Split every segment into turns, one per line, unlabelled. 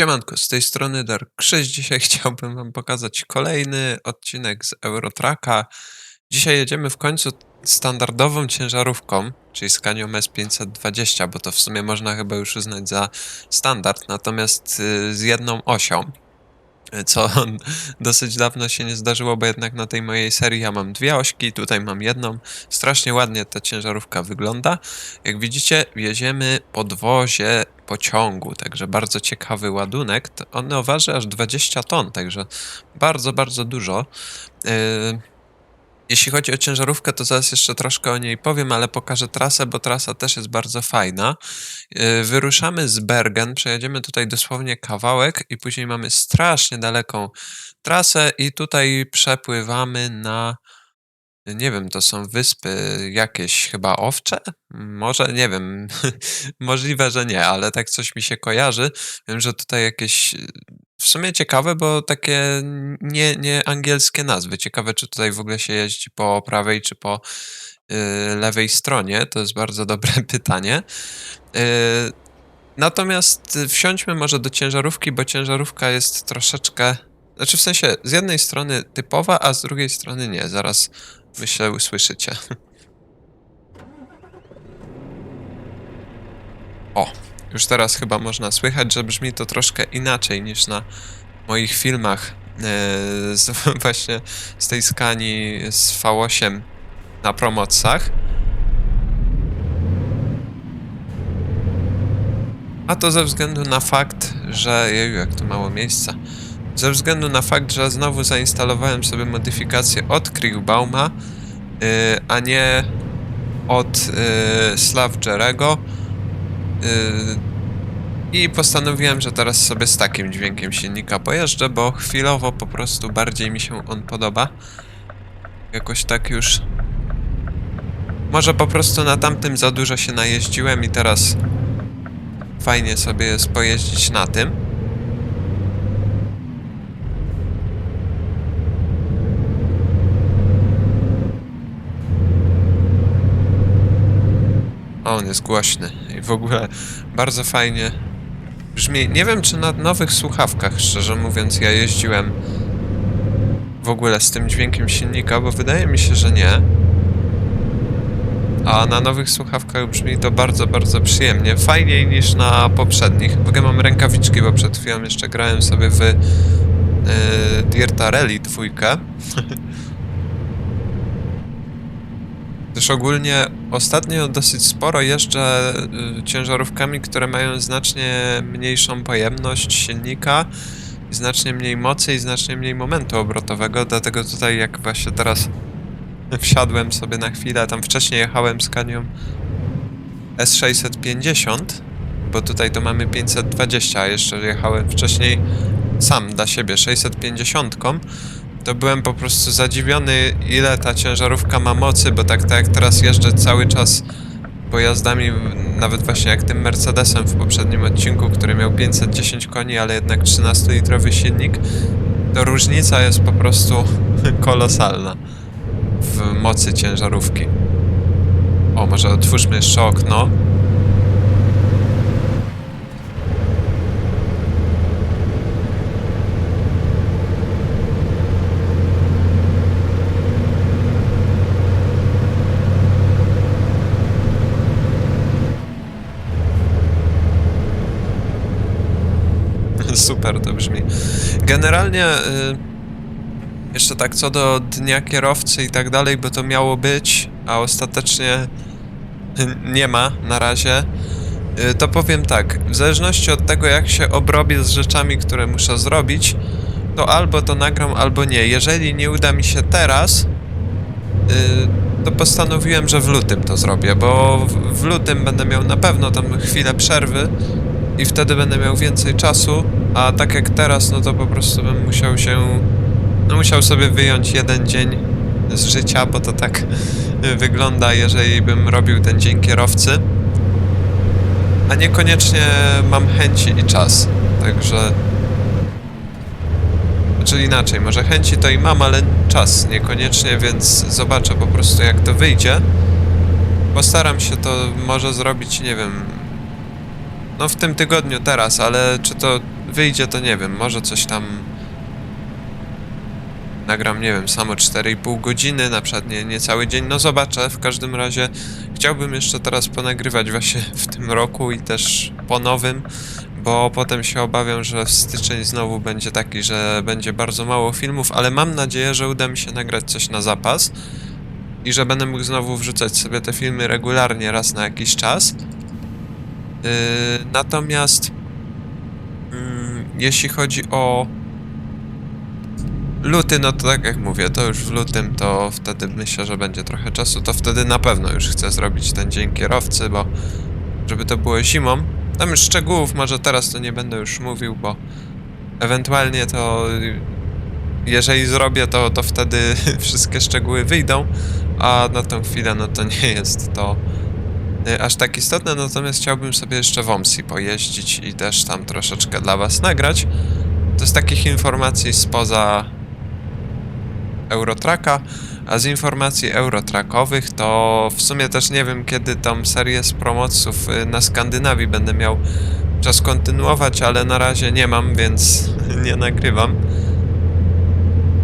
Siemanko, z tej strony Dark Krzyś. Dzisiaj chciałbym wam pokazać kolejny odcinek z Eurotraka. Dzisiaj jedziemy w końcu standardową ciężarówką, czyli Scanią S520, bo to w sumie można chyba już uznać za standard, natomiast y, z jedną osią, y, co dosyć dawno się nie zdarzyło, bo jednak na tej mojej serii ja mam dwie ośki, tutaj mam jedną. Strasznie ładnie ta ciężarówka wygląda. Jak widzicie, jedziemy podwozie pociągu, także bardzo ciekawy ładunek. Ono waży aż 20 ton, także bardzo, bardzo dużo. Yy, Jeśli chodzi o ciężarówkę, to zaraz jeszcze troszkę o niej powiem, ale pokażę trasę, bo trasa też jest bardzo fajna. Yy, Wyruszamy z Bergen, przejedziemy tutaj dosłownie kawałek i później mamy strasznie daleką trasę i tutaj przepływamy na nie wiem, to są wyspy jakieś chyba owcze? Może, nie wiem. Możliwe, że nie, ale tak coś mi się kojarzy. Wiem, że tutaj jakieś w sumie ciekawe, bo takie nie, nie angielskie nazwy. Ciekawe, czy tutaj w ogóle się jeździ po prawej czy po y, lewej stronie. To jest bardzo dobre pytanie. Y, natomiast wsiądźmy może do ciężarówki, bo ciężarówka jest troszeczkę. Znaczy, w sensie, z jednej strony typowa, a z drugiej strony nie. Zaraz myślę, usłyszycie. O, już teraz chyba można słychać, że brzmi to troszkę inaczej niż na moich filmach e, z, właśnie z tej skani z V8 na promocach. A to ze względu na fakt, że. Jeju, jak tu mało miejsca. Ze względu na fakt, że znowu zainstalowałem sobie modyfikację od Kriegbauma, yy, a nie od yy, Slavgerego. Yy, I postanowiłem, że teraz sobie z takim dźwiękiem silnika pojeżdżę, bo chwilowo po prostu bardziej mi się on podoba. Jakoś tak już. Może po prostu na tamtym za dużo się najeździłem i teraz fajnie sobie jest pojeździć na tym. On jest głośny i w ogóle bardzo fajnie brzmi. Nie wiem, czy na nowych słuchawkach, szczerze mówiąc, ja jeździłem w ogóle z tym dźwiękiem silnika, bo wydaje mi się, że nie. A na nowych słuchawkach brzmi to bardzo, bardzo przyjemnie. Fajniej niż na poprzednich. W ogóle mam rękawiczki, bo przed chwilą jeszcze grałem sobie w yy, Dirta Rally 2. Też ogólnie ostatnio dosyć sporo jeżdżę y, ciężarówkami, które mają znacznie mniejszą pojemność silnika, znacznie mniej mocy i znacznie mniej momentu obrotowego, dlatego tutaj jak właśnie teraz wsiadłem sobie na chwilę, tam wcześniej jechałem z Kanią S650, bo tutaj to mamy 520, a jeszcze jechałem wcześniej sam dla siebie 650, to byłem po prostu zadziwiony, ile ta ciężarówka ma mocy, bo tak, tak jak teraz jeżdżę cały czas pojazdami, nawet właśnie jak tym Mercedesem w poprzednim odcinku, który miał 510 koni, ale jednak 13-litrowy silnik, to różnica jest po prostu kolosalna w mocy ciężarówki. O, może otwórzmy jeszcze okno. Super to brzmi. Generalnie y, jeszcze tak co do dnia kierowcy i tak dalej, bo to miało być, a ostatecznie nie ma na razie. Y, To powiem tak, w zależności od tego jak się obrobię z rzeczami, które muszę zrobić, to albo to nagram, albo nie. Jeżeli nie uda mi się teraz, y, to postanowiłem, że w lutym to zrobię, bo w lutym będę miał na pewno tam chwilę przerwy i wtedy będę miał więcej czasu, a tak jak teraz, no to po prostu bym musiał się, no musiał sobie wyjąć jeden dzień z życia, bo to tak wygląda, jeżeli bym robił ten dzień kierowcy, a niekoniecznie mam chęci i czas, także... Znaczy inaczej, może chęci to i mam, ale czas niekoniecznie, więc zobaczę po prostu jak to wyjdzie. Postaram się to może zrobić, nie wiem, no w tym tygodniu teraz, ale czy to wyjdzie, to nie wiem, może coś tam nagram, nie wiem, samo 4,5 godziny, na przykład nie, nie cały dzień, no zobaczę, w każdym razie chciałbym jeszcze teraz ponagrywać właśnie w tym roku i też po nowym, bo potem się obawiam, że styczeń znowu będzie taki, że będzie bardzo mało filmów, ale mam nadzieję, że uda mi się nagrać coś na zapas i że będę mógł znowu wrzucać sobie te filmy regularnie raz na jakiś czas. Yy, natomiast mm, jeśli chodzi o luty, no to tak jak mówię, to już w lutym, to wtedy myślę, że będzie trochę czasu, to wtedy na pewno już chcę zrobić ten dzień kierowcy, bo żeby to było zimą. Tam już szczegółów może teraz to nie będę już mówił, bo ewentualnie to jeżeli zrobię to, to wtedy wszystkie szczegóły wyjdą, a na tą chwilę no to nie jest to y, aż tak istotne, natomiast chciałbym sobie jeszcze w OMSI pojeździć i też tam troszeczkę dla was nagrać. To z takich informacji spoza Eurotraka, a z informacji Eurotrackowych to w sumie też nie wiem kiedy tą serię z promoców y, na Skandynawii będę miał czas kontynuować, ale na razie nie mam, więc nie nagrywam.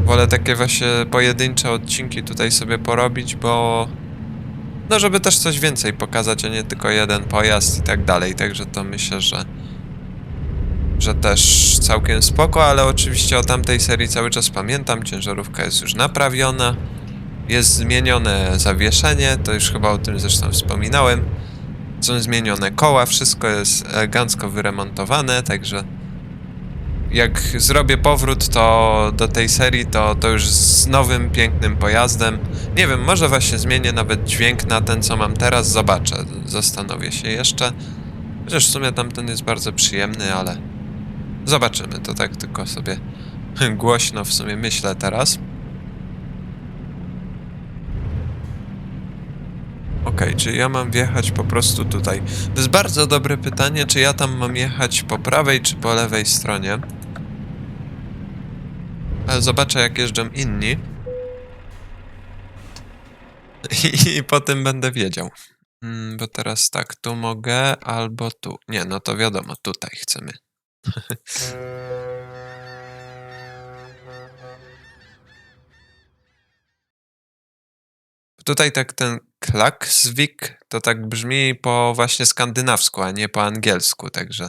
Wolę takie właśnie pojedyncze odcinki tutaj sobie porobić, bo no żeby też coś więcej pokazać, a nie tylko jeden pojazd i tak dalej, także to myślę, że że też całkiem spoko, ale oczywiście o tamtej serii cały czas pamiętam, ciężarówka jest już naprawiona, jest zmienione zawieszenie, to już chyba o tym zresztą wspominałem, są zmienione koła, wszystko jest elegancko wyremontowane, także jak zrobię powrót to do tej serii, to, to już z nowym, pięknym pojazdem. Nie wiem, może właśnie zmienię nawet dźwięk na ten, co mam teraz, zobaczę, zastanowię się jeszcze. Chociaż w sumie tamten jest bardzo przyjemny, ale zobaczymy, to tak tylko sobie głośno w sumie myślę teraz. Okej, czy ja mam wjechać po prostu tutaj? To jest bardzo dobre pytanie, czy ja tam mam jechać po prawej czy po lewej stronie. Zobaczę jak jeżdżą inni. I, i po tym będę wiedział. Mm, bo teraz tak, tu mogę albo tu. Nie, no to wiadomo, tutaj chcemy. Tutaj tak ten Klaksvik to tak brzmi po właśnie skandynawsku, a nie po angielsku, także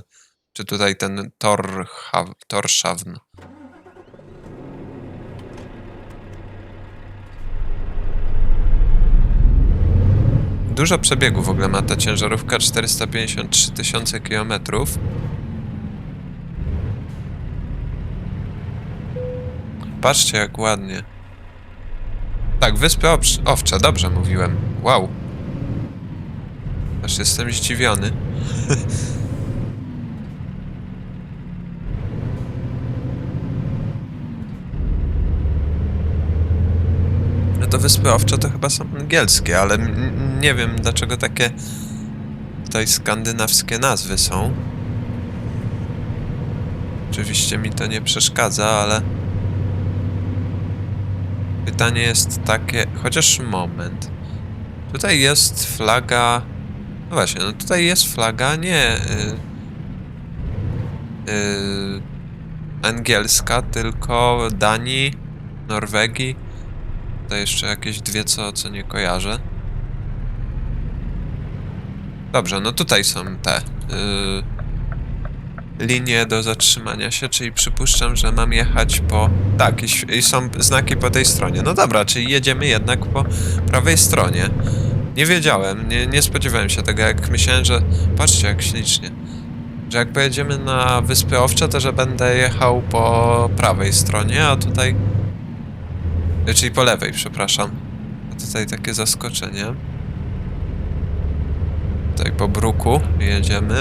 czy tutaj ten Torhav, Torshavn. Dużo przebiegu w ogóle ma ta ciężarówka, 453 tysiące kilometrów. Patrzcie jak ładnie. Tak, Wyspy Owcze, dobrze mówiłem. Wow. Aż jestem zdziwiony. Wyspy Owcze to chyba są angielskie, ale nie wiem dlaczego takie tutaj skandynawskie nazwy są. Oczywiście mi to nie przeszkadza, ale pytanie jest takie, chociaż moment. Tutaj jest flaga. No właśnie, no tutaj jest flaga nie y, y, angielska, tylko Danii, Norwegii. Tutaj jeszcze jakieś dwie, co, co nie kojarzę. Dobrze, no tutaj są te y, linie do zatrzymania się, czyli przypuszczam, że mam jechać po... Tak, i, i są znaki po tej stronie. No dobra, czyli jedziemy jednak po prawej stronie. Nie wiedziałem, nie, nie spodziewałem się tego, jak myślałem, że... Patrzcie, jak ślicznie. Że jak pojedziemy na Wyspy Owcze, to że będę jechał po prawej stronie, a tutaj... E, Czyli po lewej, przepraszam. A tutaj takie zaskoczenie. Tutaj po bruku jedziemy.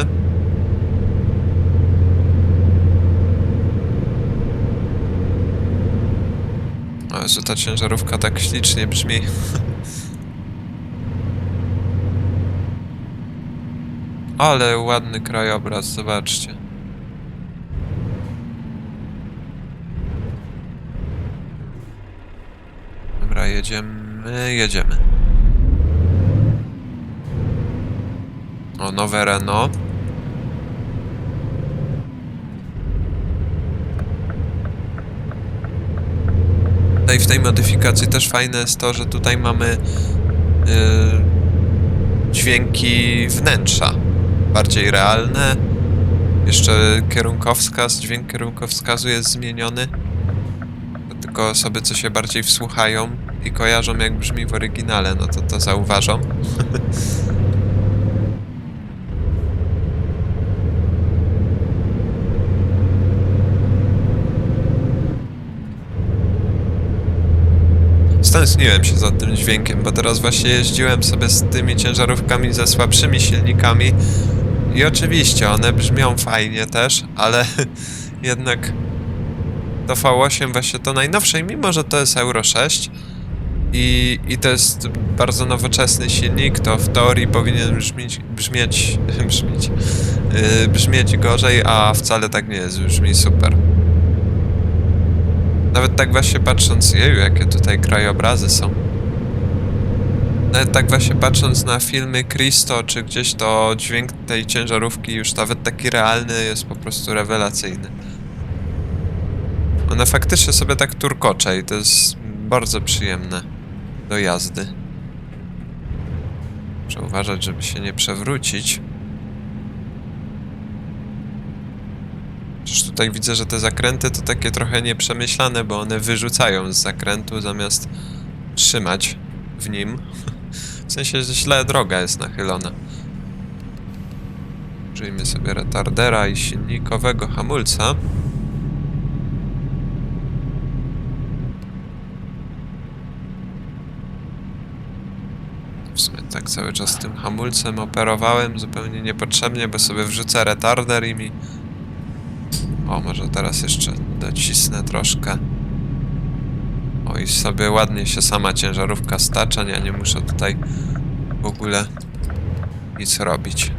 O Jezu, ta ciężarówka tak ślicznie brzmi. Ale ładny krajobraz, zobaczcie. jedziemy, jedziemy. O, nowe Renault. Tutaj w tej modyfikacji też fajne jest to, że tutaj mamy yy, dźwięki wnętrza, bardziej realne. Jeszcze kierunkowskaz, dźwięk kierunkowskazu jest zmieniony. Tylko osoby, co się bardziej wsłuchają, i kojarzą jak brzmi w oryginale, no to to zauważą. Stęskniłem się za tym dźwiękiem, bo teraz właśnie jeździłem sobie z tymi ciężarówkami ze słabszymi silnikami i oczywiście one brzmią fajnie też, ale jednak to V8 właśnie to najnowsze mimo, że to jest Euro 6 i, i to jest bardzo nowoczesny silnik, to w teorii powinien brzmieć, brzmieć, brzmieć, yy, brzmieć gorzej, a wcale tak nie jest, brzmi super. Nawet tak właśnie patrząc, jeju, jakie tutaj krajobrazy są. Nawet tak właśnie patrząc na filmy Christo, czy gdzieś to dźwięk tej ciężarówki już nawet taki realny jest po prostu rewelacyjny. Ona faktycznie sobie tak turkocze i to jest bardzo przyjemne do jazdy. Muszę uważać, żeby się nie przewrócić. Przecież tutaj widzę, że te zakręty to takie trochę nieprzemyślane, bo one wyrzucają z zakrętu zamiast trzymać w nim. W sensie, że źle droga jest nachylona. Użyjmy sobie retardera i silnikowego hamulca. W sumie tak cały czas tym hamulcem operowałem zupełnie niepotrzebnie, bo sobie wrzucę retarder i mi o, może teraz jeszcze docisnę troszkę. O, i sobie ładnie się sama ciężarówka stacza, ja nie muszę tutaj w ogóle nic robić.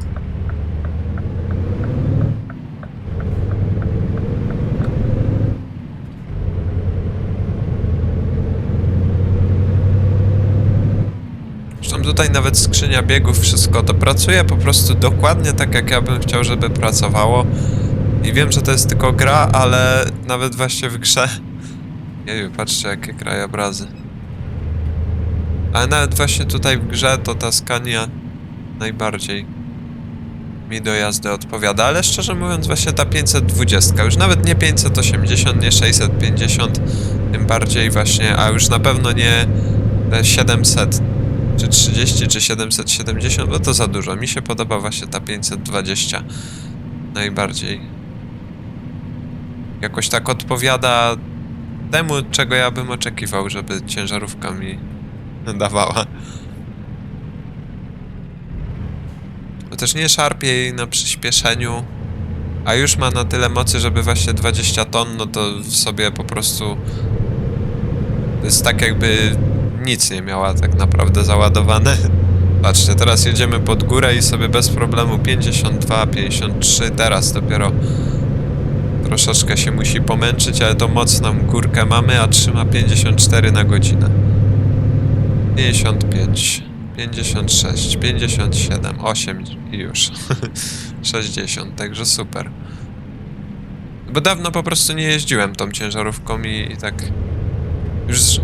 Zresztą tutaj nawet skrzynia biegów, wszystko to pracuje po prostu dokładnie tak, jak ja bym chciał, żeby pracowało. I wiem, że to jest tylko gra, ale nawet właśnie w grze... Jeju, patrzcie jakie krajobrazy. Ale nawet właśnie tutaj w grze to ta Scania najbardziej mi do jazdy odpowiada, ale szczerze mówiąc właśnie ta 520, już nawet nie 580, nie 650, tym bardziej właśnie, a już na pewno nie te 700 czy 30 czy 770, bo to za dużo. Mi się podoba właśnie ta 520 najbardziej jakoś tak odpowiada temu, czego ja bym oczekiwał, żeby ciężarówka mi dawała. Bo też nie szarpie jej na przyspieszeniu, a już ma na tyle mocy, żeby właśnie 20 ton, no to w sobie po prostu to jest tak jakby nic nie miała tak naprawdę załadowane. Patrzcie, teraz jedziemy pod górę i sobie bez problemu 52, 53, teraz dopiero Troszeczkę się musi pomęczyć, ale to mocną górkę mamy, a trzyma 54 na godzinę. 55, 56, 57, 8 i już. 60, także super. Bo dawno po prostu nie jeździłem tą ciężarówką i, i tak już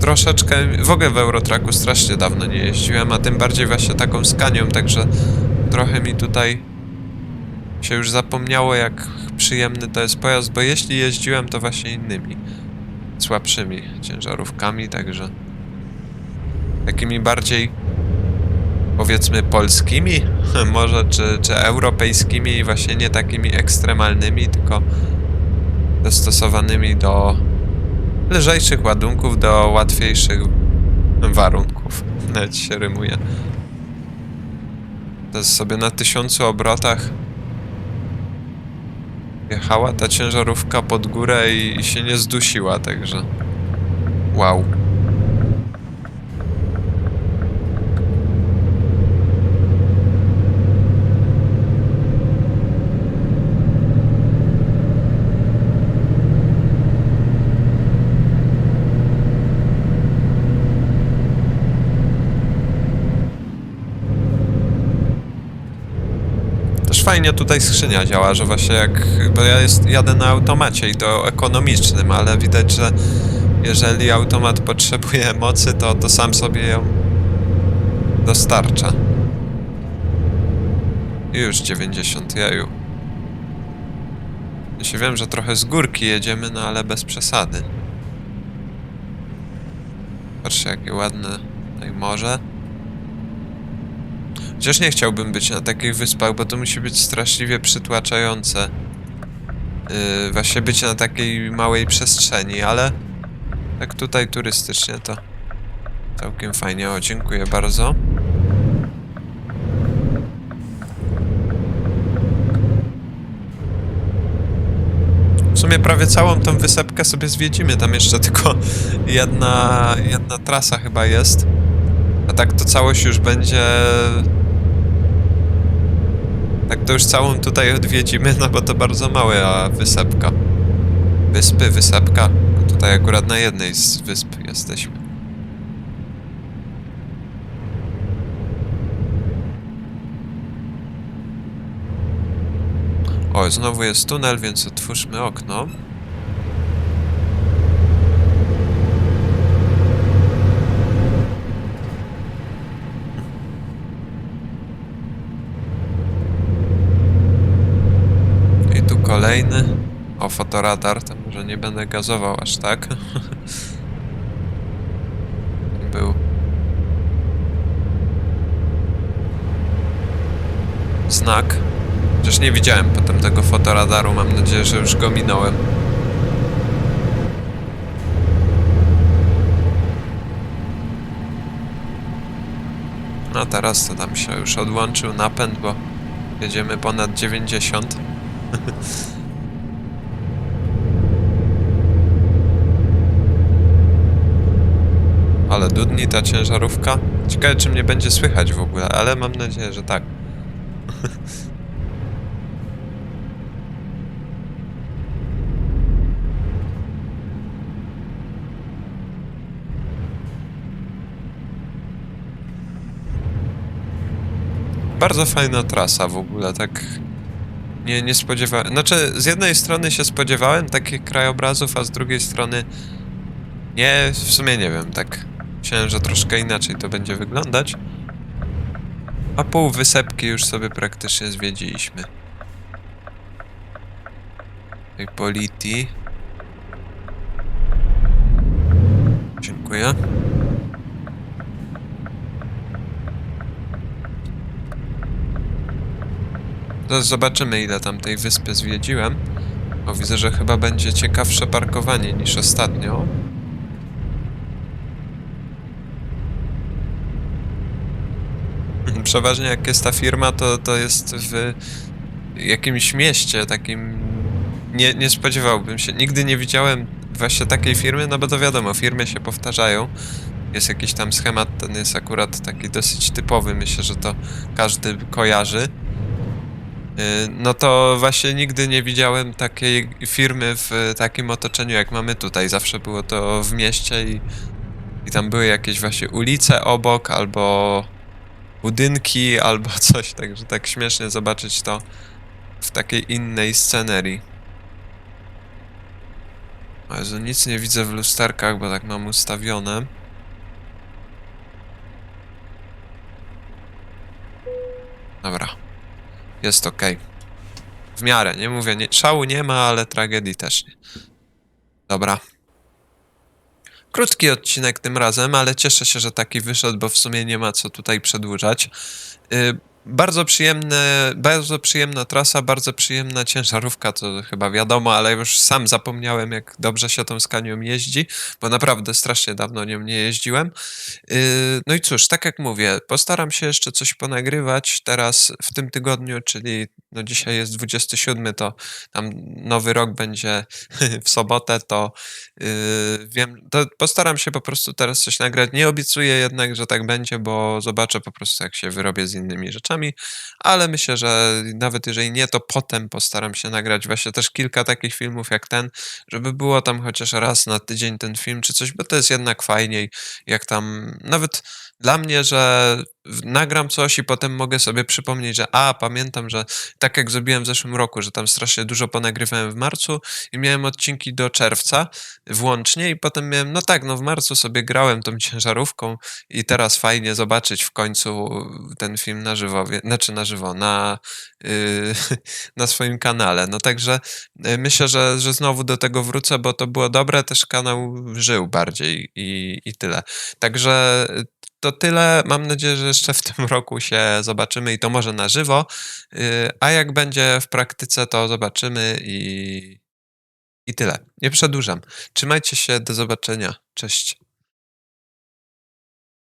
troszeczkę, w ogóle w Eurotraku strasznie dawno nie jeździłem, a tym bardziej właśnie taką skanią, także trochę mi tutaj się już zapomniało, jak przyjemny to jest pojazd, bo jeśli jeździłem, to właśnie innymi słabszymi ciężarówkami, także takimi bardziej powiedzmy polskimi, może, czy, czy europejskimi, właśnie nie takimi ekstremalnymi, tylko dostosowanymi do lżejszych ładunków, do łatwiejszych warunków. Nawet się rymuje. To sobie na tysiącu obrotach Jechała ta ciężarówka pod górę i się nie zdusiła, także... Wow. Też fajnie tutaj skrzynia działa, że właśnie jak... Bo ja jest, jadę na automacie i to ekonomicznym, ale widać, że jeżeli automat potrzebuje mocy, to, to sam sobie ją dostarcza. Już 90, jaju. Ja się wiem, że trochę z górki jedziemy, no ale bez przesady. Patrzcie, jakie ładne tutaj morze. Chociaż nie chciałbym być na takich wyspach, bo to musi być straszliwie przytłaczające. Yy, właśnie być na takiej małej przestrzeni, ale tak tutaj turystycznie to całkiem fajnie. O, dziękuję bardzo. W sumie prawie całą tą wysepkę sobie zwiedzimy. Tam jeszcze tylko jedna, jedna trasa chyba jest. A tak to całość już będzie. Tak to już całą tutaj odwiedzimy, no bo to bardzo mała wysepka. Wyspy, wysepka. No tutaj akurat na jednej z wysp jesteśmy. O, znowu jest tunel, więc otwórzmy okno. I tu kolejny. O, fotoradar, to może nie będę gazował aż tak. Był. Znak. Chociaż nie widziałem potem tego fotoradaru, mam nadzieję, że już go minąłem. No teraz to tam się już odłączył napęd, bo jedziemy ponad 90. Ale dudni ta ciężarówka. Ciekawe, czy mnie będzie słychać w ogóle, ale mam nadzieję, że tak. Bardzo fajna trasa w ogóle, tak nie, nie spodziewałem. Znaczy, z jednej strony się spodziewałem takich krajobrazów, a z drugiej strony nie, w sumie nie wiem, tak myślałem, że troszkę inaczej to będzie wyglądać. A pół wysepki już sobie praktycznie zwiedziliśmy. Tej Politi. Dziękuję. Zaraz zobaczymy, ile tam tej wyspy zwiedziłem. O, widzę, że chyba będzie ciekawsze parkowanie niż ostatnio. Przeważnie jak jest ta firma, to, to jest w jakimś mieście takim... Nie, nie spodziewałbym się. Nigdy nie widziałem właśnie takiej firmy, no bo to wiadomo, firmy się powtarzają. Jest jakiś tam schemat, ten jest akurat taki dosyć typowy. Myślę, że to każdy kojarzy. Y, No to właśnie nigdy nie widziałem takiej firmy w takim otoczeniu, jak mamy tutaj. Zawsze było to w mieście i, i tam były jakieś właśnie ulice obok, albo budynki, albo coś. Także tak śmiesznie zobaczyć to w takiej innej scenerii. Jezu, nic nie widzę w lusterkach, bo tak mam ustawione. Dobra. Jest ok. W miarę, nie mówię, nie, szału nie ma, ale tragedii też nie. Dobra. Krótki odcinek tym razem, ale cieszę się, że taki wyszedł, bo w sumie nie ma co tutaj przedłużać. Y, bardzo przyjemne, bardzo przyjemna trasa, bardzo przyjemna ciężarówka, to chyba wiadomo, ale już sam zapomniałem, jak dobrze się tą Scanią jeździ, bo naprawdę strasznie dawno nią nie jeździłem. Yy, No i cóż, tak jak mówię, postaram się jeszcze coś ponagrywać teraz w tym tygodniu, czyli no dzisiaj jest 27, to tam nowy rok będzie w sobotę, to yy, wiem, to postaram się po prostu teraz coś nagrać. Nie obiecuję jednak, że tak będzie, bo zobaczę po prostu, jak się wyrobię z innymi rzeczami, ale myślę, że nawet jeżeli nie, to potem postaram się nagrać właśnie też kilka takich filmów jak ten, żeby było tam chociaż raz na tydzień ten film czy coś, bo to jest jednak fajniej, jak tam nawet dla mnie, że nagram coś i potem mogę sobie przypomnieć, że a, pamiętam, że tak jak zrobiłem w zeszłym roku, że tam strasznie dużo ponagrywałem w marcu i miałem odcinki do czerwca włącznie i potem miałem, no tak, no w marcu sobie grałem tą ciężarówką i teraz fajnie zobaczyć w końcu ten film na żywo, znaczy na żywo, na, yy, na swoim kanale. No także y, myślę, że, że znowu do tego wrócę, bo to było dobre, też kanał żył bardziej i, i tyle. Także y, to tyle. Mam nadzieję, że jeszcze w tym roku się zobaczymy i to może na żywo. Y, A jak będzie w praktyce, to zobaczymy i, i tyle. Nie przedłużam. Trzymajcie się, do zobaczenia. Cześć.